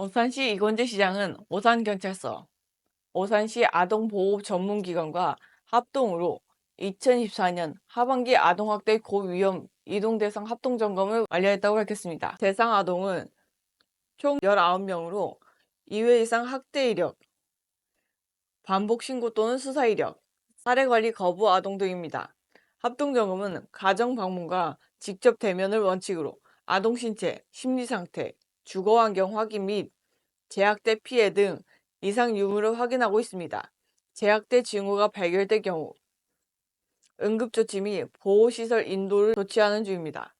오산시 이건재 시장은 오산경찰서, 오산시 아동보호 전문기관과 합동으로 2024년 하반기 아동학대 고위험 이동 대상 합동 점검을 완료했다고 밝혔습니다. 대상 아동은 총 19명으로 2회 이상 학대 이력, 반복 신고 또는 수사 이력, 사례 관리 거부 아동 등입니다. 합동 점검은 가정 방문과 직접 대면을 원칙으로 아동 신체, 심리 상태, 주거 환경 확인 및 재학대 피해 등 이상 유무를 확인하고 있습니다. 재학대 징후가 발견될 경우 응급조치 및 보호시설 인도를 조치하는 중입니다.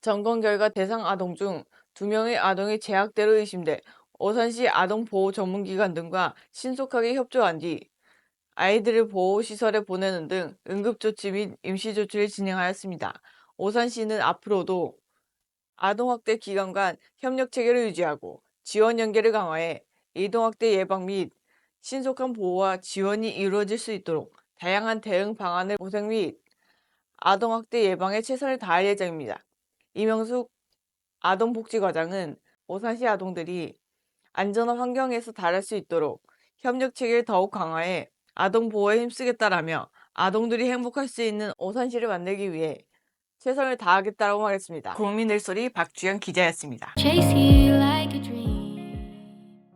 점검 결과 대상 아동 중 2명의 아동이 재학대로 의심돼 오산시 아동보호 전문기관 등과 신속하게 협조한 뒤 아이들을 보호시설에 보내는 등 응급조치 및 임시조치를 진행하였습니다. 오산시는 앞으로도 아동학대 기관 간 협력 체계를 유지하고 지원 연계를 강화해 이동학대 예방 및 신속한 보호와 지원이 이루어질 수 있도록 다양한 대응 방안을 모색 및 아동학대 예방에 최선을 다할 예정입니다. 이명숙 아동복지과장은 오산시 아동들이 안전한 환경에서 자랄 수 있도록 협력 체계를 더욱 강화해 아동 보호에 힘쓰겠다라며 아동들이 행복할 수 있는 오산시를 만들기 위해 최선을 다하겠다고 말했습니다. 국민의 소리 박주영 기자였습니다.